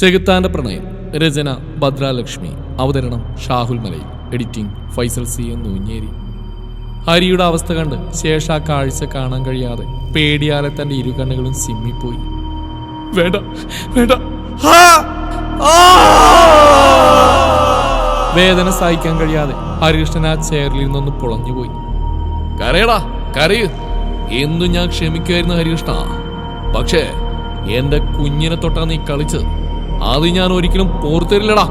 ചെകുത്താന്റെ പ്രണയം രചന ഭദ്രാലക്ഷ്മി അവതരണം Shahul Malayil editing Faisal C N Noonjeri. ഹരിയുടെ അവസ്ഥ കണ്ട് ശേഷ കാഴ്ച കാണാൻ കഴിയാതെ പേടിയാലെ തന്റെ ഇരു കണ്ണുകളും സിമ്മിപ്പോയി വേണ്ട. വേണ്ട! വേദന സഹിക്കാൻ കഴിയാതെ ഹരികൃഷ്ണൻ ആ ചെയറിൽ നിന്നൊന്ന് പുളഞ്ഞുപോയി. കരയടാ കരയ്. എന്തു ഞാൻ ക്ഷമിക്കുമായിരുന്നു ഹരികൃഷ്ണ. പക്ഷേ എന്റെ കുഞ്ഞിനെ തൊട്ടാ നീ കളിച്ചത്. അത് ഞാൻ ഒരിക്കലും പോർത്തരില്ലടാ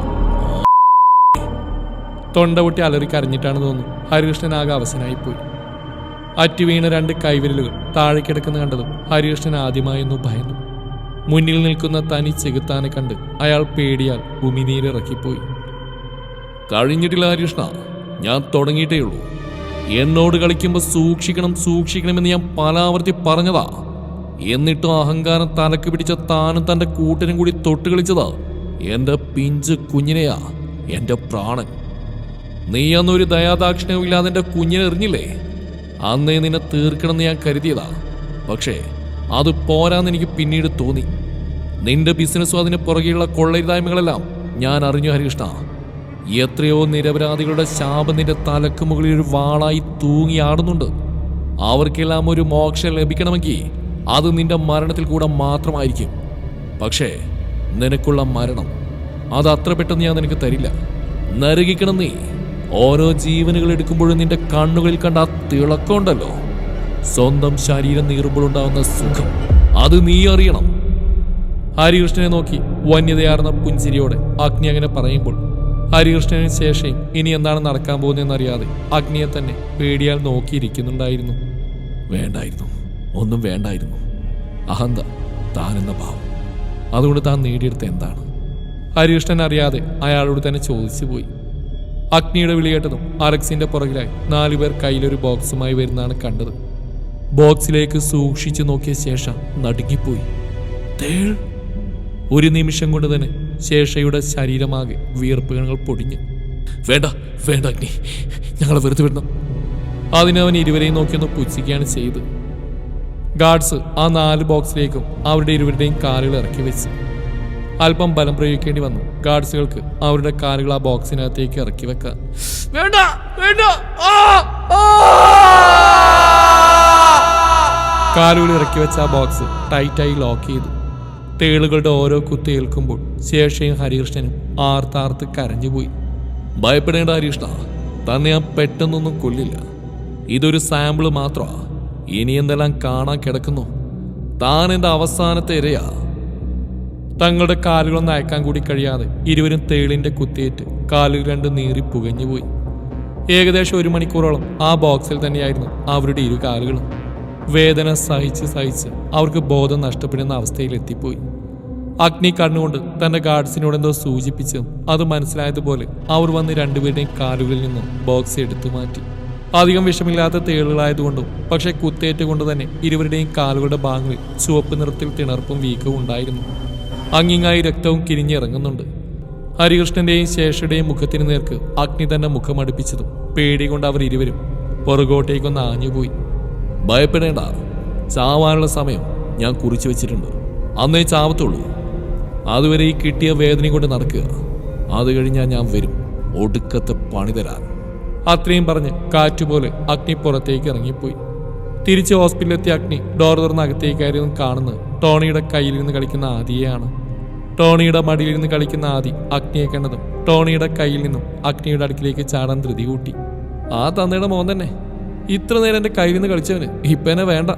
തൊണ്ട പൊട്ടി അലറി കരഞ്ഞിട്ടാണ് തോന്നുന്നു. ഹരികൃഷ്ണൻ ആകെ അവസനായിപ്പോയി. അറ്റു വീണ രണ്ട് കൈവിരലുകൾ താഴെ കിടക്കുന്ന കണ്ടതും ഹരികൃഷ്ണൻ ആദ്യമായൊന്നു ഭയന്നു. മുന്നിൽ നിൽക്കുന്ന തനി ചെകുത്താനെ കണ്ട് അയാൾ പേടിയാൽ ഉമിനീരിറക്കിപ്പോയി കഴിഞ്ഞിട്ടില്ല ഹരികൃഷ്ണ ഞാൻ തുടങ്ങിയിട്ടേ ഉള്ളൂ. എന്നോട് കളിക്കുമ്പോൾ സൂക്ഷിക്കണം സൂക്ഷിക്കണമെന്ന് ഞാൻ പലാവർത്തി പറഞ്ഞതാ. എന്നിട്ടും അഹങ്കാരം തലക്ക് പിടിച്ച താനും തന്റെ കൂട്ടിനും കൂടി തൊട്ട് കളിച്ചതാ എന്റെ പിഞ്ച് കുഞ്ഞിനെയാ എന്റെ പ്രാണൻ. നീ അന്നൊരു ദയാദാക്ഷിണ്യവും ഇല്ലാതെ എന്റെ കുഞ്ഞിനെ എറിഞ്ഞില്ലേ? അന്നേ നിന്നെ തീർക്കണമെന്ന് ഞാൻ കരുതിയതാ. പക്ഷേ അത് പോരാന്ന് എനിക്ക് പിന്നീട് തോന്നി. നിന്റെ ബിസിനസ്സും അതിന് പുറകെയുള്ള കൊള്ളരുതായ്മകളെല്ലാം ഞാൻ അറിഞ്ഞു ഹരികൃഷ്ണ. എത്രയോ നിരപരാധികളുടെ ശാപം നിന്റെ തലക്ക് മുകളിൽ ഒരു വാളായി തൂങ്ങി ആടുന്നുണ്ട് അവർക്കെല്ലാം ഒരു മോക്ഷം ലഭിക്കണമെങ്കിൽ അത് നിന്റെ മരണത്തിൽ കൂടെ മാത്രമായിരിക്കും. പക്ഷേ നിനക്കുള്ള മരണം അത് അത്ര പെട്ടെന്ന് ഞാൻ നിനക്ക് തരില്ല. നരകിക്കണം നീ. ഓരോ ജീവനുകൾ എടുക്കുമ്പോഴും നിന്റെ കണ്ണുകളിൽ കണ്ട ആ തിളക്കമുണ്ടല്ലോ. സ്വന്തം ശരീരം നീറുമ്പോഴുണ്ടാവുന്ന സുഖം അത് നീ അറിയണം. ഹരികൃഷ്ണനെ നോക്കി വന്യതയാർന്ന പുഞ്ചിരിയോടെ അഗ്നി അങ്ങനെ പറയുമ്പോൾ ഹരികൃഷ്ണന് ശേഷം ഇനി എന്താണ് നടക്കാൻ പോകുന്നതെന്നറിയാതെ അഗ്നിയെ തന്നെ പേടിയാൽ നോക്കിയിരിക്കുന്നുണ്ടായിരുന്നു. വേണ്ടായിരുന്നു. ഒന്നും വേണ്ടായിരുന്നു. അഹന്ത താൻ എന്ന ഭാവം അതുകൊണ്ട് താൻ നേടിയെടുത്ത എന്താണ്? ഹരികൃഷ്ണൻ അറിയാതെ അയാളോട് തന്നെ ചോദിച്ചു പോയി. അഗ്നിയുടെ വിളി കേട്ടതും അലക്സിന്റെ പുറകിലായി നാലുപേർ കയ്യിലൊരു ബോക്സുമായി വരുന്നതാണ് കണ്ടത്. ബോക്സിലേക്ക് സൂക്ഷിച്ചു നോക്കിയ ശേഷം നടുങ്ങിപ്പോയി. ഒരു നിമിഷം കൊണ്ട് തന്നെ ശേഷയുടെ ശരീരമാകെ വിയർപ്പുകൾ പൊടിഞ്ഞു. വേണ്ട വേണ്ട അഗ്നി. ഞങ്ങളെ വെറുതെ വിടണം. അതിനവൻ ഇരുവരെയും നോക്കിയൊന്ന് പുച്ഛിക്കുകയാണ് ചെയ്ത് ഗാർഡ്സ് ആ നാല് ബോക്സിലേക്കും അവരുടെ ഇരുവരുടെയും കാലുകൾ ഇറക്കി വെച്ച്. അല്പം ബലം പ്രയോഗിക്കേണ്ടി വന്നു. ഗാർഡ്സുകൾക്ക് അവരുടെ കാലുകൾ ആ ബോക്സിനകത്തേക്ക് ഇറക്കി വെക്കാൻ. വേണ്ട വേണ്ട! കാലുകൾ ഇറക്കി വെച്ച ആ ബോക്സ് ടൈറ്റായി ലോക്ക് ചെയ്തു. തേളുകളുടെ ഓരോ കുത്തി ഏൽക്കുമ്പോൾ ശേഷയും ഹരികൃഷ്ണനും ആർത്താർത്ത് കരഞ്ഞുപോയി ഭയപ്പെടേണ്ട ഹരികൃഷ്ണ തന്നെ ഞാൻ പെട്ടെന്നൊന്നും കൊല്ലില്ല. ഇതൊരു സാമ്പിൾ മാത്രമാ. ഇനി എന്തെല്ലാം കാണാൻ കിടക്കുന്നു? താൻ എന്താ അവസാനത്തെ ഇരയാ. തങ്ങളുടെ കാലുകളൊന്നും അയക്കാൻ കൂടി കഴിയാതെ ഇരുവരും തേളിന്റെ കുത്തിയേറ്റ് കാലുകൾ രണ്ട് നീറി പുകഞ്ഞുപോയി ഏകദേശം ഒരു മണിക്കൂറോളം ആ ബോക്സിൽ തന്നെയായിരുന്നു അവരുടെ ഇരു കാലുകളും. വേദന സഹിച്ച് സഹിച്ച് അവർക്ക് ബോധം നഷ്ടപ്പെടുന്ന അവസ്ഥയിൽ എത്തിപ്പോയി. അഗ്നി കണ്ണുകൊണ്ട് തന്റെ ഗാർഡ്സിനോട് എന്തോ സൂചിപ്പിച്ചും അത് മനസ്സിലായതുപോലെ അവർ വന്ന് രണ്ടുപേരുടെയും കാലുകളിൽ നിന്നും ബോക്സ് എടുത്തു മാറ്റി. അധികം വിഷമില്ലാത്ത തേളുകളായതുകൊണ്ടും പക്ഷെ കുത്തേറ്റ് കൊണ്ട് തന്നെ ഇരുവരുടെയും കാലുകളുടെ ഭാഗങ്ങളിൽ ചുവപ്പ് നിറത്തിൽ തിണർപ്പും വീക്കവും ഉണ്ടായിരുന്നു. അങ്ങിങ്ങായി രക്തവും കിരിഞ്ഞിറങ്ങുന്നുണ്ട്. ഹരികൃഷ്ണന്റെയും ശേഷയുടെയും മുഖത്തിന് നേർക്ക് അഗ്നി തന്നെ മുഖമടുപ്പിച്ചതും പേടി കൊണ്ട് അവർ ഇരുവരും പുറകോട്ടേക്കൊന്ന് ആഞ്ഞുപോയി. ഭയപ്പെടേണ്ട. ചാവാനുള്ള സമയം ഞാൻ കുറിച്ചു വെച്ചിട്ടുണ്ട്. അന്നേ ചാവത്തുള്ളൂ. അതുവരെ ഈ കിട്ടിയ വേദന കൊണ്ട് നടക്കുക. അത് കഴിഞ്ഞാൽ ഞാൻ വരും. ഒടുക്കത്തെ പണി അത്രയും പറഞ്ഞ് കാറ്റുപോലെ അഗ്നി പുറത്തേക്ക് ഇറങ്ങിപ്പോയി. തിരിച്ച് ഹോസ്പിറ്റലിലെത്തിയ അഗ്നി ഡോർ തുറന്ന് അകത്തേക്ക് കാണുന്നത്. ടോണിയുടെ കയ്യിൽ നിന്ന് കളിക്കുന്ന ആദിയെയാണ്. ടോണിയുടെ മടിയിൽ നിന്ന് കളിക്കുന്ന ആദി അഗ്നിയെ കണ്ടതും ടോണിയുടെ കയ്യിൽ നിന്നും അഗ്നിയുടെ അടുക്കിലേക്ക് ചാടാൻ ധൃതി കൂട്ടി. ആ തന്നയുടെ മോൻ തന്നെ. ഇത്ര നേരം എന്റെ കയ്യിൽ നിന്ന് കളിച്ചവന് ഇപ്പൊ എന്നെ വേണ്ട.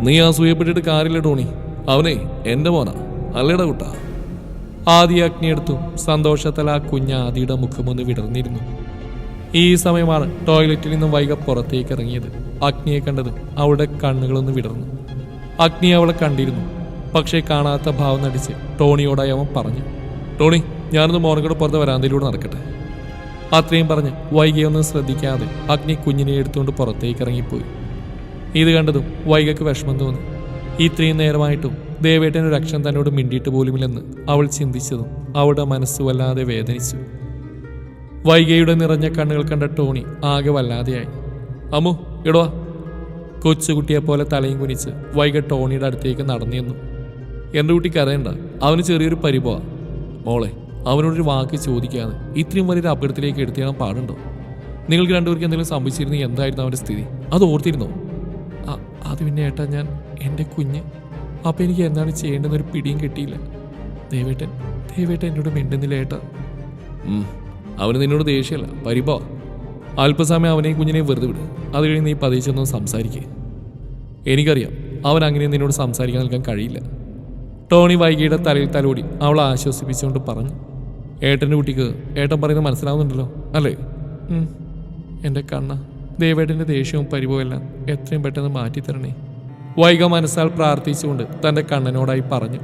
നീ അസൂയപ്പെട്ടിട്ട് കാര്യമില്ല ടോണി. അവനെ എന്റെ മോനാ. അല്ലേടാ കുട്ടാ. ആദി അഗ്നിയെടുത്തു. സന്തോഷത്തിൽ ആ കുഞ്ഞ് ആദിയുടെ മുഖമൊന്ന് വിടർന്നിരുന്നു. ഈ സമയമാണ് ടോയ്ലറ്റിൽ നിന്നും വൈക പുറത്തേക്ക് ഇറങ്ങിയത്. അഗ്നിയെ കണ്ടത് അവളുടെ കണ്ണുകളൊന്ന് വിടർന്നു. അഗ്നി അവളെ കണ്ടിരുന്നു. പക്ഷേ കാണാത്ത ഭാവം നടിച്ച് ടോണിയോടായി അവൻ പറഞ്ഞു ടോണി ഞാനൊന്ന് മോർഗോട് പുറത്ത് വരാന്തയിലൂടെ നടക്കട്ടെ. അത്രയും പറഞ്ഞ് വൈകിയൊന്നും ശ്രദ്ധിക്കാതെ അഗ്നി കുഞ്ഞിനെ എടുത്തുകൊണ്ട് പുറത്തേക്ക് ഇറങ്ങിപ്പോയി. ഇത് കണ്ടതും വൈകക്ക് വിഷമം തോന്നി. ഇത്രയും നേരമായിട്ടും ദേവേട്ടൻ ഒരു അക്ഷരം തന്നോട് മിണ്ടിയിട്ട് പോലുമില്ലെന്ന് അവൾ ചിന്തിച്ചതും അവളുടെ മനസ്സ് വല്ലാതെ വേദനിച്ചു. വൈകയുടെ നിറഞ്ഞ കണ്ണുകൾ കണ്ട ടോണി ആകെ വല്ലാതെയായി. അമ്മു ഇടവാ കൊച്ചുകുട്ടിയെ പോലെ തലയും കുനിച്ച് വൈക ടോണിയുടെ അടുത്തേക്ക് നടന്നു നിന്നു എന്റെ കുട്ടി കരയണ്ട അവന് ചെറിയൊരു പരിഭവ. മോളെ അവനോടൊരു വാക്ക് ചോദിക്കാതെ ഇത്രയും വലിയൊരു അപകടത്തിലേക്ക് എടുത്തിയാൻ പാടുണ്ടോ? നിങ്ങൾക്ക് രണ്ടുപേർക്ക് എന്തെങ്കിലും സംഭവിച്ചിരുന്നെങ്കിൽ എന്തായിരുന്നു അവന്റെ സ്ഥിതി? അത് ഓർത്തിരുന്നോ? അത് പിന്നെ ഏട്ടാ ഞാൻ എന്റെ കുഞ്ഞ്. അപ്പം എനിക്ക് എന്താണ് ചെയ്യേണ്ടതെന്നൊരു പിടിയും കിട്ടിയില്ല. ദേവേട്ടൻ ദേവേട്ടൻ എന്നോട് മിണ്ടുന്നില്ല ഏട്ടാ. അവന് നിന്നോട് ദേഷ്യമല്ല. പരിഭവ അല്പസമയം അവനെയും കുഞ്ഞിനെയും വെറുതെ വിട്. അത് കഴിഞ്ഞ് നീ പതിച്ചൊന്നും സംസാരിക്കേ. എനിക്കറിയാം അവൻ അങ്ങനെ നിന്നോട് സംസാരിക്കാൻ നിൽക്കാൻ കഴിയില്ല. ടോണി വൈകിയുടെ തലയിൽ തലോടി അവളെ ആശ്വസിപ്പിച്ചുകൊണ്ട് പറഞ്ഞു. ഏട്ടന്റെ കുട്ടിക്ക് ഏട്ടൻ പറയുന്നത് മനസ്സിലാവുന്നുണ്ടല്ലോ അല്ലേ? എന്റെ കണ്ണ ദേവേട്ടന്റെ ദേഷ്യവും പരിഭവവും എല്ലാം എത്രയും പെട്ടെന്ന് മാറ്റിത്തരണേ. വൈക മനസ്സാൽ പ്രാർത്ഥിച്ചുകൊണ്ട് തന്റെ കണ്ണനോടായി പറഞ്ഞു.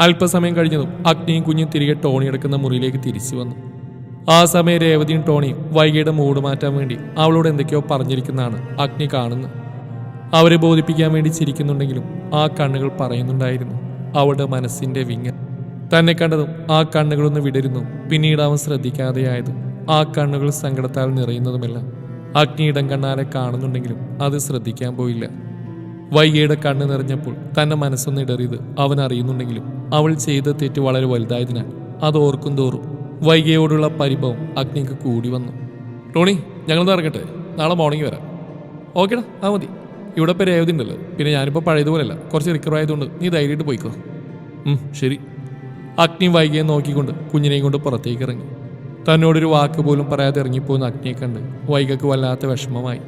അല്പസമയം കഴിഞ്ഞതും അഗ്നിയും കുഞ്ഞും തിരികെ ടോണി എടുക്കുന്ന മുറിയിലേക്ക് തിരിച്ചു വന്നു. ആ സമയം രേവതിയും ടോണിയും വൈകിയുടെ മൂട് മാറ്റാൻ വേണ്ടി അവളോട് എന്തൊക്കെയോ പറഞ്ഞിരിക്കുന്നതാണ് അഗ്നി കാണുന്നു. അവരെ ബോധിപ്പിക്കാൻ വേണ്ടി ചിരിക്കുന്നുണ്ടെങ്കിലും ആ കണ്ണുകൾ പറയുന്നുണ്ടായിരുന്നു. അവളുടെ മനസ്സിന്റെ വിങ്ങൽ തന്നെ കണ്ടതും ആ കണ്ണുകളൊന്ന് വിടരുന്നു. പിന്നീട് അവൻ ശ്രദ്ധിക്കാതെയായതും ആ കണ്ണുകൾ സങ്കടത്താൽ നിറയുന്നതുമല്ല അഗ്നി ഇടം കണ്ണാലെ കാണുന്നുണ്ടെങ്കിലും അത് ശ്രദ്ധിക്കാൻ പോയില്ല. വൈകിയുടെ കണ്ണ് നിറഞ്ഞപ്പോൾ തന്റെ മനസ്സൊന്ന് ഇടറിയത് അവൻ അറിയുന്നുണ്ടെങ്കിലും അവൾ ചെയ്ത തെറ്റ് വളരെ വലുതായതിനാൽ അത് ഓർക്കും തോറും വൈകിയോടുള്ള പരിഭവം അഗ്നിക്ക് കൂടി വന്നു. ടോണി ഞങ്ങളൊന്ന് ഇറങ്ങട്ടെ. നാളെ മോർണിംഗ് വരാം. ഓക്കേടാ ആ മതി. ഇവിടെ ഇപ്പോൾ രേവതി ഉണ്ടല്ലോ. പിന്നെ ഞാനിപ്പോൾ പഴയതുപോലെയല്ല. കുറച്ച് റിക്കവർ ആയതുകൊണ്ട് നീ ധൈര്യമായിട്ട് പോയിക്കോ. ശരി. അഗ്നി വൈകിയെ നോക്കിക്കൊണ്ട് കുഞ്ഞിനെയും കൊണ്ട് പുറത്തേക്ക് ഇറങ്ങി. തന്നോടൊരു വാക്ക് പോലും പറയാതെ ഇറങ്ങിപ്പോകുന്ന അഗ്നിയെ കണ്ട് വൈകക്ക് വല്ലാത്ത വിഷമമായി.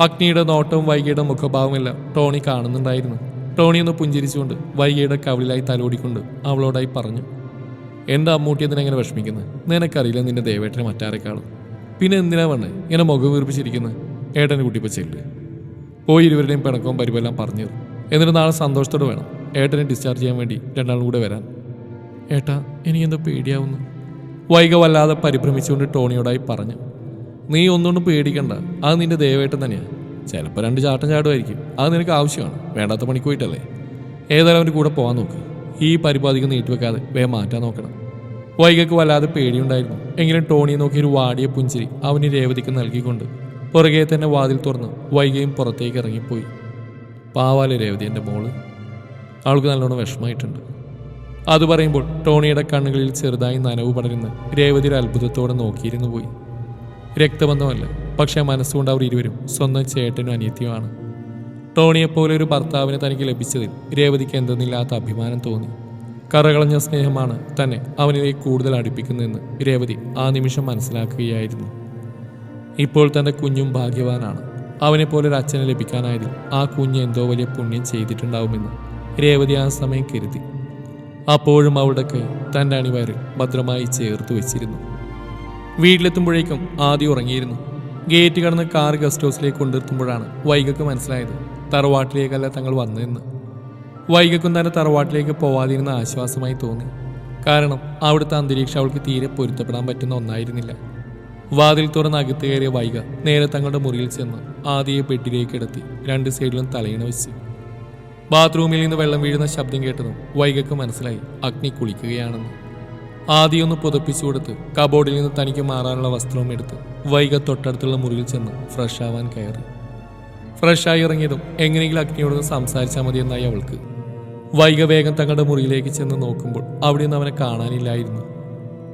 അഗ്നിയുടെ നോട്ടവും വൈകിയുടെ മുഖഭാവമെല്ലാം ടോണി കാണുന്നുണ്ടായിരുന്നു. ടോണി ഒന്ന് പുഞ്ചിരിച്ചുകൊണ്ട് വൈകിയുടെ കവിളിലായി തലോടിക്കൊണ്ട് അവളോടായി പറഞ്ഞു. എന്റെ അമ്മൂട്ടി എന്തിനെങ്ങനെ വിഷമിക്കുന്നത് നിനക്കറിയില്ല നിന്റെ ദേവേട്ടനെ മറ്റാരെക്കാളും. പിന്നെ എന്തിനാ വണ്ണേ ഇങ്ങനെ മുഖം വീർപ്പിച്ചിരിക്കുന്നത് ഏട്ടന്റെ കുട്ടി പോയി ഇരുവരുടെയും പിണക്കവും പരിവെല്ലാം പറഞ്ഞു എന്നിട്ട് നാളെ സന്തോഷത്തോടെ വേണം. ഏട്ടനെ ഡിസ്ചാർജ് ചെയ്യാൻ വേണ്ടി രണ്ടാളും കൂടെ വരാൻ. ഏട്ടാ എനിക്കെന്തോ പേടിയാവുന്നു. വൈക വല്ലാതെ പരിഭ്രമിച്ചുകൊണ്ട് ടോണിയോടായി പറഞ്ഞു. നീ ഒന്നുകൊണ്ടും പേടിക്കണ്ട. അത് നിന്റെ ദേവേട്ടൻ തന്നെയാണ് ചിലപ്പോൾ രണ്ട് ചാട്ടം ചാടുമായിരിക്കും. അത് നിനക്ക് ആവശ്യമാണ്. വേണ്ടാത്ത പണിക്ക് പോയിട്ടല്ലേ? ഏതായാലും അവന്റെ കൂടെ പോകാൻ നോക്ക്. ഈ പരിപാടിക്ക് നീട്ടിവെക്കാതെ വേ മാറ്റാൻ നോക്കണം. വൈകക്ക് വല്ലാതെ പേടിയുണ്ടായിരുന്നു. എങ്കിലും ടോണിയെ നോക്കി ഒരു വാടിയ പുഞ്ചിരി അവന് രേവതിക്ക് നൽകിക്കൊണ്ട് പുറകെ തന്നെ വാതിൽ തുറന്ന് വൈകയും പുറത്തേക്ക് ഇറങ്ങിപ്പോയി. പാവാലെ രേവതി എന്റെ മോൾ. അവൾക്ക് നല്ലോണം വിഷമമായിട്ടുണ്ട്. അത് പറയുമ്പോൾ ടോണിയുടെ കണ്ണുകളിൽ ചെറുതായി നനവ് പടരുന്ന് രേവതി അത്ഭുതത്തോടെ നോക്കിയിരുന്നു പോയി. രക്തബന്ധമല്ല പക്ഷേ മനസ്സുകൊണ്ട് അവർ ഇരുവരും സ്വന്തം ചേട്ടനും അനിയത്തിയുമാണ്. ടോണിയെപ്പോലെ ഒരു ഭർത്താവിനെ തനിക്ക് ലഭിച്ചതിൽ രേവതിക്ക് എന്തെന്നില്ലാത്ത അഭിമാനം തോന്നി. കറകളഞ്ഞ സ്നേഹമാണ് തന്നെ അവനിലേക്ക് കൂടുതൽ അടുപ്പിക്കുന്നതെന്ന് രേവതി ആ നിമിഷം മനസ്സിലാക്കുകയായിരുന്നു. ഇപ്പോൾ തന്റെ കുഞ്ഞും ഭാഗ്യവാനാണ്. അവനെപ്പോലെ ഒരു അച്ഛനെ ലഭിക്കാനായതിൽ ആ കുഞ്ഞ് എന്തോ വലിയ പുണ്യം ചെയ്തിട്ടുണ്ടാവുമെന്ന് രേവതി ആ സമയം കരുതി. അപ്പോഴും അവളുടെ കൈ തന്റെ അണിവയറിൽ ഭദ്രമായി ചേർത്ത് വെച്ചിരുന്നു. വീട്ടിലെത്തുമ്പോഴേക്കും ആദ്യം ഉറങ്ങിയിരുന്നു. ഗേറ്റ് കടന്ന് കാർ ഗസ്റ്റ് ഹൗസിലേക്ക് കൊണ്ടെത്തുമ്പോഴാണ് വൈകക്ക് മനസ്സിലായത് തറവാട്ടിലേക്കല്ല തങ്ങൾ വന്നതെന്ന്. വൈകക്കും തന്നെ തറവാട്ടിലേക്ക് പോവാതിരുന്ന ആശ്വാസമായി തോന്നി. കാരണം അവിടുത്തെ അന്തരീക്ഷം അവൾക്ക് തീരെ പൊരുത്തപ്പെടാൻ പറ്റുന്ന ഒന്നായിരുന്നില്ല. വാതിൽ തുറന്ന് അകത്ത് കയറിയ വൈക നേരെ തങ്ങളുടെ മുറിയിൽ ചെന്ന് ആദ്യയെ ബെഡിലേക്ക് കിടത്തി രണ്ട് സൈഡിലും തലയിണ വെച്ച്. ബാത്റൂമിൽ നിന്ന് വെള്ളം വീഴുന്ന ശബ്ദം കേട്ടതും വൈകക്ക് മനസ്സിലായി അഗ്നി കുളിക്കുകയാണെന്ന്. ആദ്യം ഒന്ന് പുതപ്പിച്ചു കൊടുത്ത് കബോർഡിൽ നിന്ന് തനിക്ക് മാറാനുള്ള വസ്ത്രവും എടുത്ത് വൈകി തൊട്ടടുത്തുള്ള മുറിയിൽ ചെന്ന് ഫ്രഷ് ആവാൻ കയറി. ഫ്രഷായി ഇറങ്ങിയതും എങ്ങനെയെങ്കിലും അഗ്നിയോട് സംസാരിച്ചാൽ മതിയെന്നായി അവൾക്ക്. വൈക വേഗം തങ്ങളുടെ മുറിയിലേക്ക് ചെന്ന് നോക്കുമ്പോൾ അവിടെ നിന്ന് അവനെ കാണാനില്ലായിരുന്നു.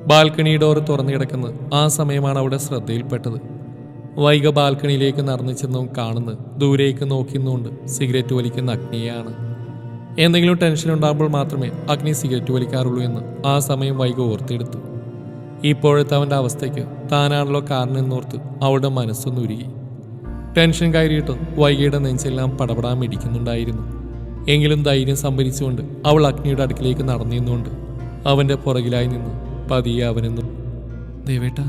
ബാൽക്കണി ഡോർ തുറന്നു കിടക്കുന്നത് ആ സമയമാണ് അവിടെ ശ്രദ്ധയിൽപ്പെട്ടത്. വൈക ബാൽക്കണിയിലേക്ക് നടന്നു ചെന്നും കാണുന്നത് ദൂരേക്ക് നോക്കിന്നുകൊണ്ട് സിഗരറ്റ് വലിക്കുന്ന അഗ്നിയാണ് എന്തെങ്കിലും ടെൻഷൻ ഉണ്ടാകുമ്പോൾ മാത്രമേ അഗ്നി സിഗരറ്റ് വലിക്കാറുള്ളൂ എന്ന് ആ സമയം വൈകി ഓർത്തെടുത്തു. ഇപ്പോഴത്തെ അവന്റെ അവസ്ഥയ്ക്ക് താനാണല്ലോ കാരണം എന്നോർത്ത് അവളുടെ മനസ്സൊന്ന് ഉരുകി. ടെൻഷൻ കയറിയിട്ട് വൈകിയുടെ നെഞ്ചെല്ലാം പടപടാൻ മിടിക്കുന്നുണ്ടായിരുന്നു. എങ്കിലും ധൈര്യം സംഭരിച്ചുകൊണ്ട് അവൾ അഗ്നിയുടെ അടുക്കിലേക്ക് നടന്നിരുന്നുകൊണ്ട് അവന്റെ പുറകിലായി നിന്ന് പതിയെ അവനെന്നും ദേവേട്ട.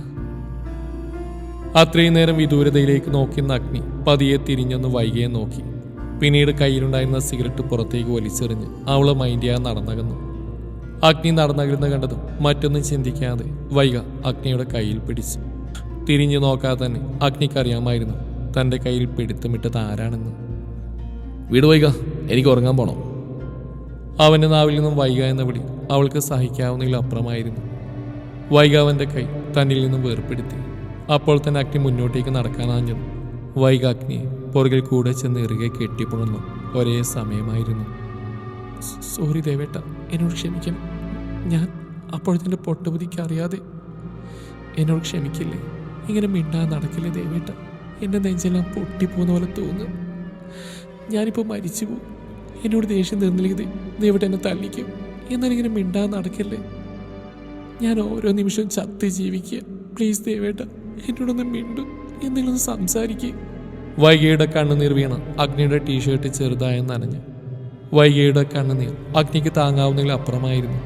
അത്രയും നേരം വിദൂരതയിലേക്ക് നോക്കിയിരുന്ന അഗ്നി പതിയെ തിരിഞ്ഞൊന്ന് വൈകിയെ നോക്കി. പിന്നീട് കയ്യിലുണ്ടായിരുന്ന സിഗരറ്റ് പുറത്തേക്ക് വലിച്ചെറിഞ്ഞ് അവളെ മൈൻഡിയാ നടന്നകന്നു. അഗ്നി നടന്നകരുന്ന കണ്ടതും മറ്റൊന്നും ചിന്തിക്കാതെ വൈക അഗ്നിയുടെ കയ്യിൽ പിടിച്ചു. തിരിഞ്ഞു നോക്കാതെ തന്നെ അഗ്നിക്കറിയാമായിരുന്നു തന്റെ കയ്യിൽ പിടുത്തമിട്ടത് ആരാണെന്ന്. വീട് വൈക എനിക്ക് ഉറങ്ങാൻ പോണം. അവന്റെ നാവിൽ നിന്നും വൈക എന്ന വിളി അവൾക്ക് സഹിക്കാവുന്നതിൽ അപ്പുറമായിരുന്നു. വൈക അവന്റെ കൈ തന്നിൽ നിന്നും വേർപ്പെടുത്തി. അപ്പോൾ തന്നെ അഗ്നി മുന്നോട്ടേക്ക് നടക്കാനാഞ്ഞത് വൈക അഗ്നിയെ പുറകിൽ കൂടെ ചെന്ന് ഇറുകെ കെട്ടിപ്പുണർന്നു. ഒരേ സമയമായിരുന്നു. സോറി ദേവേട്ട എന്നോട് ക്ഷമിക്കണം. ഞാൻ അപ്പോഴത്തെ പൊട്ടുപുതിക്ക് അറിയാതെ എന്നോട് ക്ഷമിക്കില്ലേ? ഇങ്ങനെ മിണ്ടാൻ നടക്കില്ലേ ദേവേട്ട? എന്റെ നെഞ്ചെല്ലാം പൊട്ടിപ്പോകുന്ന പോലെ തോന്നുന്നു. ഞാനിപ്പോൾ മരിച്ചു പോകും എന്നോട് ദേഷ്യം തീർന്നില്ലെങ്കിൽ ദേവേട്ട എന്നെ തല്ലിക്കും. എന്നാലിങ്ങനെ മിണ്ടാൻ നടക്കില്ലേ? ഞാൻ ഓരോ നിമിഷവും ചത്ത് ജീവിക്കുക. പ്ലീസ് ദേവേട്ട എന്നോടൊന്ന് മിണ്ടു. എന്തെങ്കിലും ഒന്ന് സംസാരിക്കുക വൈകിയുടെ കണ്ണുനീർ വീണ് അഗ്നിയുടെ ടീഷർട്ട് ചെറുതായി നനഞ്ഞു. വൈകിയുടെ കണ്ണുനീർ അഗ്നിക്ക് താങ്ങാവുന്നതിൽ അപ്പുറമായിരുന്നു.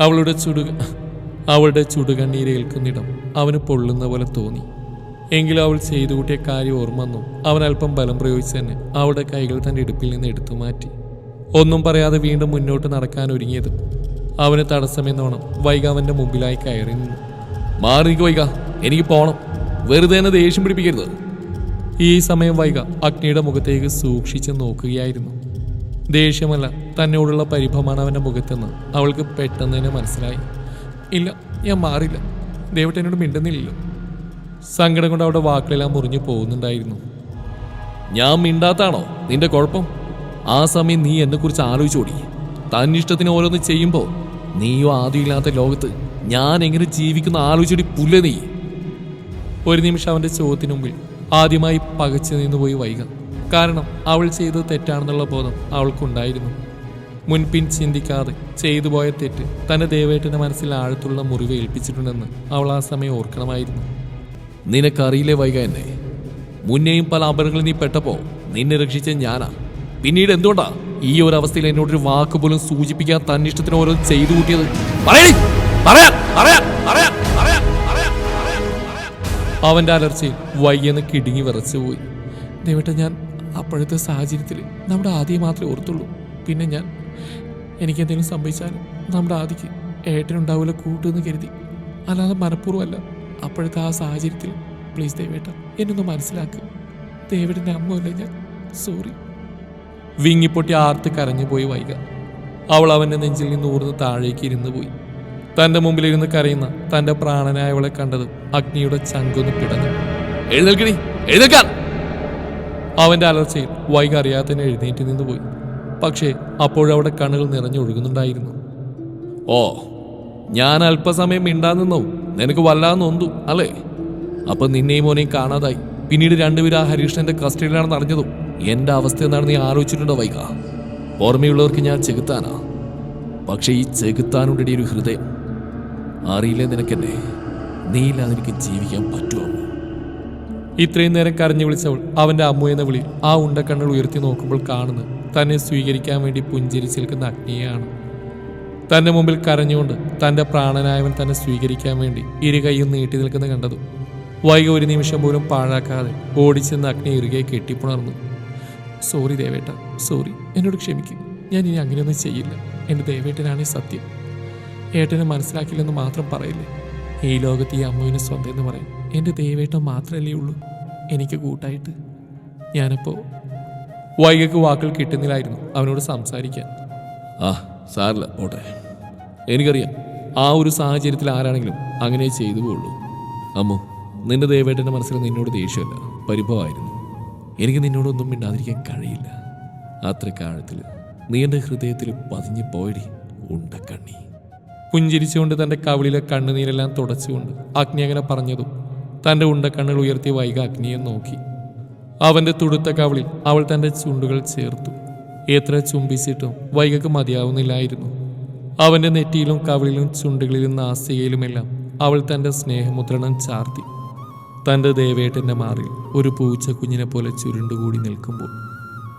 അവളുടെ ചുടു അവളുടെ ചുടുകണ്ണീരേൽക്കുന്നിടം അവന് പൊള്ളുന്ന പോലെ തോന്നി. എങ്കിലും അവൾ ചെയ്തു കൂട്ടിയ കാര്യം ഓർമ്മ വന്നു. അവൻ അല്പം ബലം പ്രയോഗിച്ച് തന്നെ അവളുടെ കൈകൾ തന്റെ ഇടുപ്പിൽ നിന്ന് എടുത്തു മാറ്റി. ഒന്നും പറയാതെ വീണ്ടും മുന്നോട്ട് നടക്കാൻ ഒരുങ്ങിയത് അവന് തടസ്സമെന്നോണം വൈക അവന്റെ മുമ്പിലായി കയറി നിന്നു. മാറി എനിക്ക് പോണം. വെറുതെ എന്നെ ദേഷ്യം പിടിപ്പിക്കരുത്. ഈ സമയം വൈക അഗ്നിയുടെ മുഖത്തേക്ക് സൂക്ഷിച്ച് നോക്കുകയായിരുന്നു. ദേഷ്യമല്ല തന്നോടുള്ള പരിഭവമാണ് അവന്റെ മുഖത്തെന്ന് അവൾക്ക് പെട്ടെന്ന് തന്നെ മനസ്സിലായി. ഇല്ല ഞാൻ മാറില്ല ദൈവത്തെ എന്നോട് മിണ്ടുന്നില്ലല്ലോ. സങ്കടം കൊണ്ട് അവിടെ വാക്കുകളെല്ലാം മുറിഞ്ഞു പോകുന്നുണ്ടായിരുന്നു. ഞാൻ മിണ്ടാത്താണോ നിന്റെ കുഴപ്പം? ആ സമയം നീ എന്നെ കുറിച്ച് ആലോചിച്ചോടി തന്നിഷ്ടത്തിന് ഓരോന്ന് ചെയ്യുമ്പോൾ നീയോ ആദ്യമില്ലാത്ത ലോകത്ത് ഞാൻ എങ്ങനെ ജീവിക്കുന്ന ആലോചിച്ചടി പുല്ല നീ ഒരു നിമിഷം അവന്റെ ചോദ്യത്തിന് മുമ്പിൽ ആദ്യമായി പകച്ചു നിന്നുപോയി വൈക കാരണം അവൾ ചെയ്തത് തെറ്റാണെന്നുള്ള ബോധം അവൾക്കുണ്ടായിരുന്നു. മുൻപിൻ ചിന്തിക്കാതെ ചെയ്തു പോയ തെറ്റ് തന്റെ ദേവേട്ടന്റെ മനസ്സിൽ ആഴത്തുള്ള മുറിവ് ഏൽപ്പിച്ചിട്ടുണ്ടെന്ന് അവൾ ആ സമയം ഓർക്കണമായിരുന്നു. നിനക്കറിയില്ലേ വൈക എന്നെ? മുന്നേയും പല അപകടങ്ങളിൽ നീ പെട്ടപ്പോ നിന്നെ രക്ഷിച്ച ഞാനാ. പിന്നീട് എന്തുകൊണ്ടാ ഈ ഒരു അവസ്ഥയിൽ എന്നോടൊരു വാക്ക് പോലും സൂചിപ്പിക്കാൻ തന്നിഷ്ടത്തിന് ഓരോ ചെയ്തു കൂട്ടിയത്? പറയാം പറയാം പറയാൻ, അവന്റെ അലർച്ചയിൽ വയ്യെന്ന് കിടുങ്ങി വിറച്ചുപോയി ദേവട്ട ഞാൻ അപ്പോഴത്തെ സാഹചര്യത്തിൽ നമ്മുടെ ആദ്യം മാത്രമേ ഓർത്തുള്ളൂ. പിന്നെ ഞാൻ എനിക്ക് എന്തെങ്കിലും സംഭവിച്ചാലും നമ്മുടെ ആദിക്ക് ഏട്ടനുണ്ടാവില്ല കൂട്ടുമെന്ന് കരുതി. അല്ലാതെ മനഃപൂർവമല്ല. അപ്പോഴത്തെ ആ സാഹചര്യത്തിൽ പ്ലീസ് ദേവേട്ട എന്നൊന്ന് മനസ്സിലാക്കുക ദേവേട്ടന്റെ അമ്മയല്ല ഞാൻ? സോറി വിങ്ങിപ്പൊട്ടി ആർത്ത് കരഞ്ഞുപോയി വൈക. അവൾ അവന്റെ നെഞ്ചിൽ നിന്ന് ഊർന്ന് താഴേക്ക് ഇരുന്ന് പോയി. തന്റെ മുമ്പിലിരുന്ന് കരയുന്ന തന്റെ പ്രാണനായവളെ കണ്ടത് അഗ്നിയുടെ ചങ്കൊന്ന് പിടഞ്ഞു. എഴുന്നേൽക്കണി എഴുന്നേൽക്കാൻ. അവന്റെ അലർച്ചയിൽ വൈക എഴുന്നേറ്റ് നിന്ന് പോയി പക്ഷേ അപ്പോഴവിടെ കണ്ണുകൾ നിറഞ്ഞൊഴുകുന്നുണ്ടായിരുന്നു ഓ ഞാൻ അല്പസമയം മിണ്ടാ നിന്നോ? നിനക്ക് വല്ലാതെ നൊന്തു അല്ലേ? അപ്പൊ നിന്നെയും മോനെയും കാണാതായി. പിന്നീട് രണ്ടുപേരും ആ ഹരീഷ്ണന്റെ കസ്റ്റഡിയിലാണെന്ന് അറിഞ്ഞതും എന്റെ അവസ്ഥ എന്താണ് നീ ആലോചിച്ചിട്ടുണ്ടോ വൈക? ഓർമ്മയുള്ളവർക്ക് ഞാൻ ചെകുത്താനാ. പക്ഷെ ഈ ചെകുത്താനുണ്ടടി ഒരു ഹൃദയം അറിയില്ലേ നിനക്കെന്നെ? നീ ഇല്ലാതെ എനിക്ക് ജീവിക്കാൻ പറ്റുമോ ഇത്രയും നേരം കരഞ്ഞു വിളിച്ചവൾ അവന്റെ അമ്മു എന്ന വിളി ആ ഉണ്ടക്കണ്ണുകൾ ഉയർത്തി നോക്കുമ്പോൾ കാണുന്നു. തന്നെ സ്വീകരിക്കാൻ വേണ്ടി പുഞ്ചിരിച്ച് നിൽക്കുന്ന അഗ്നിയാണ്. തന്റെ മുമ്പിൽ കരഞ്ഞുകൊണ്ട് തന്റെ പ്രാണനായവൻ തന്നെ സ്വീകരിക്കാൻ വേണ്ടി ഇരു കൈയും നീട്ടി നിൽക്കുന്ന കണ്ടതു വൈകി ഒരു നിമിഷം പോലും പാഴാക്കാതെ ഓടിച്ചെന്ന് അഗ്നി ഇറുകെ കെട്ടിപ്പുണർന്നു. Sorry ദേവേട്ട sorry. എന്നോട് ക്ഷമിക്കും. ഞാൻ ഇനി അങ്ങനെയൊന്നും ചെയ്യില്ല. എന്റെ ദേവേട്ടനാണ് സത്യം. ഏട്ടനെ മനസ്സിലാക്കില്ലെന്ന് മാത്രം പറയില്ലേ? ഈ ലോകത്ത് ഈ അമ്മുവിനെ സ്വന്തം എന്ന് പറയും എന്റെ ദേവേട്ടൻ മാത്രമല്ലേ ഉള്ളൂ. എനിക്ക് കൂട്ടായിട്ട്. ഞാനപ്പോൾ വൈകക്ക് വാക്കുകൾ കിട്ടുന്നില്ലായിരുന്നു അവനോട് സംസാരിക്കാൻ. ആ സാറില്ല പോട്ടെ. എനിക്കറിയാം ആ ഒരു സാഹചര്യത്തിൽ ആരാണെങ്കിലും അങ്ങനെ ചെയ്തു പോകുള്ളൂ അമ്മു നിന്റെ ദേവേട്ടന്റെ മനസ്സിൽ നിന്നോട് ദേഷ്യമല്ല പരിഭവമായിരുന്നു. എനിക്ക് നിന്നോടൊന്നും മിണ്ടാതിരിക്കാൻ കഴിയില്ല. അത്ര കാലത്തിൽ നീ എന്റെ ഹൃദയത്തിൽ പതിഞ്ഞു പോയടി ഉണ്ടക്കണ്ണി. പുഞ്ചിരിച്ചുകൊണ്ട് തന്റെ കവിളിലെ കണ്ണുനീരെല്ലാം തുടച്ചുകൊണ്ട് അഗ്നി അങ്ങനെ പറഞ്ഞതും തന്റെ ഉണ്ടക്കണ്ണുകൾ ഉയർത്തി വൈക അഗ്നിയെ നോക്കി. അവന്റെ തുടുത്ത കവിളിൽ അവൾ തന്റെ ചുണ്ടുകൾ ചേർത്തു. എത്ര ചുംബിച്ചിട്ടും വൈകക്ക് മതിയാവുന്നില്ലായിരുന്നു. അവന്റെ നെറ്റിയിലും കവിളിലും ചുണ്ടുകളിലും നാസികയിലുമെല്ലാം അവൾ തന്റെ സ്നേഹമുദ്രണം ചാർത്തി. തന്റെ ദേവേട്ടന്റെ മാറിൽ ഒരു പൂച്ച കുഞ്ഞിനെ പോലെ ചുരുണ്ടുകൂടി നിൽക്കുമ്പോൾ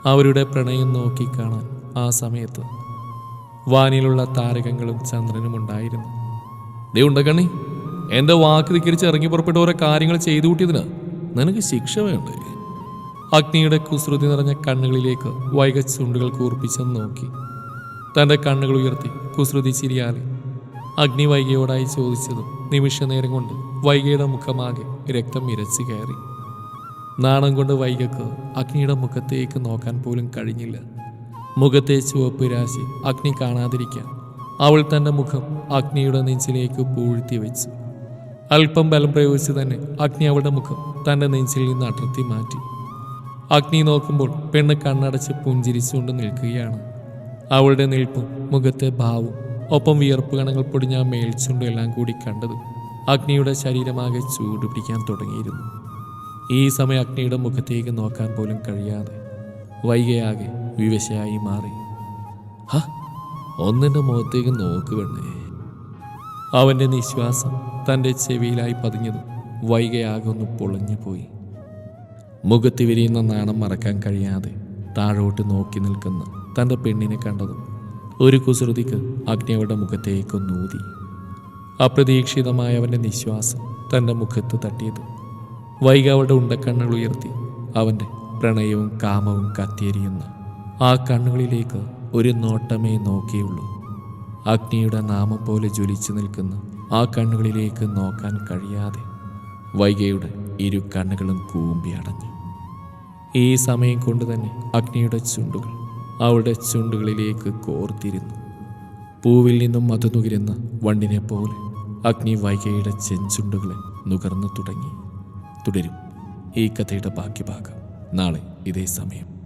അവരുടെ പ്രണയം നോക്കിക്കാണാൻ ആ സമയത്ത് വാനിലുള്ള താരകങ്ങളും ചന്ദ്രനും ഉണ്ടായിരുന്നു. ദേ ഉണ്ടക്കണ്ണി എന്റെ വാക്ക് ധിക്കരിച്ച് ഇറങ്ങി പുറപ്പെട്ട ഓരോ കാര്യങ്ങൾ ചെയ്തു കൂട്ടിയതിന് നിനക്ക് ശിക്ഷ വേണ്ടേ? അഗ്നിയുടെ കുസൃതി നിറഞ്ഞ കണ്ണുകളിലേക്ക് വൈക ചുണ്ടുകൾ കൂർപ്പിച്ചെന്ന് നോക്കി. തന്റെ കണ്ണുകൾ ഉയർത്തി കുസൃതി ചിരിയാലെ അഗ്നി വൈകയോടായി ചോദിച്ചതും നിമിഷ നേരം കൊണ്ട് വൈകയുടെ മുഖമാകെ രക്തം ഇരച്ചു കയറി. നാണം കൊണ്ട് വൈകക്ക് അഗ്നിയുടെ മുഖത്തേക്ക് നോക്കാൻ പോലും കഴിഞ്ഞില്ല. മുഖത്തെ ചുവപ്പ് രാശി അഗ്നി കാണാതിരിക്കാൻ. അവൾ തന്റെ മുഖം അഗ്നിയുടെ നെഞ്ചിലേക്ക് പൂഴ്ത്തി വെച്ചു. അല്പം ബലം പ്രയോഗിച്ച് തന്നെ അഗ്നി അവളുടെ മുഖം തന്റെ നെഞ്ചിൽ നിന്ന് അടർത്തി മാറ്റി. അഗ്നി നോക്കുമ്പോൾ പെണ്ണ് കണ്ണടച്ച് പുഞ്ചിരിച്ചുകൊണ്ട് നിൽക്കുകയാണ്. അവളുടെ നിൽപ്പും മുഖത്തെ ഭാവവും ഒപ്പം വിയർപ്പ് കണങ്ങൾ പൊടിഞ്ഞ മേൽച്ചുണ്ടും എല്ലാം കൂടി കണ്ടത് അഗ്നിയുടെ ശരീരമാകെ ചൂടുപിടിക്കാൻ തുടങ്ങിയിരുന്നു. ഈ സമയം അഗ്നിയുടെ മുഖത്തേക്ക് നോക്കാൻ പോലും കഴിയാതെ വൈകയാകെ വിവശയായി മാറി. ഹ ഒന്നിന്റെ മുഖത്തേക്ക് നോക്ക് പെണ്ണേ. അവന്റെ നിശ്വാസം തന്റെ ചെവിയിലായി പതിഞ്ഞതും വൈകയാകെ ഒന്ന് പൊളിഞ്ഞു പോയി. മുഖത്ത് വിരിയുന്ന നാണം മറക്കാൻ കഴിയാതെ താഴോട്ട് നോക്കി നിൽക്കുന്ന തന്റെ പെണ്ണിനെ കണ്ടതും ഒരു കുസൃതിക്ക് അഗ്നിയുടെ മുഖത്തേക്ക് മുഖത്തേക്കൊന്നൂതി അപ്രതീക്ഷിതമായ അവന്റെ നിശ്വാസം തന്റെ മുഖത്ത് തട്ടിയത് വൈകാവളുടെ ഉണ്ടക്കണ്ണുകൾ ഉയർത്തി അവന്റെ പ്രണയവും കാമവും കത്തിയെരിയുന്ന ആ കണ്ണുകളിലേക്ക് ഒരു നോട്ടമേ നോക്കിയുള്ളൂ. അഗ്നിയുടെ നാമം പോലെ ജ്വലിച്ചു നിൽക്കുന്ന ആ കണ്ണുകളിലേക്ക് നോക്കാൻ കഴിയാതെ വൈകയുടെ ഇരു കണ്ണുകളും കൂമ്പി അടഞ്ഞു. ഈ സമയം കൊണ്ട് തന്നെ അഗ്നിയുടെ ചുണ്ടുകൾ അവളുടെ ചുണ്ടുകളിലേക്ക് കോർത്തിരുന്നു. പൂവിൽ നിന്നും മധു നുകരുന്ന വണ്ടിനെ പോലെ അഗ്നി വൈകയുടെ ചെഞ്ചുണ്ടുകളെ നുകർന്നു തുടങ്ങി. തുടരും ഈ കഥയുടെ ബാക്കി ഭാഗം. നാളെ ഇതേ സമയം.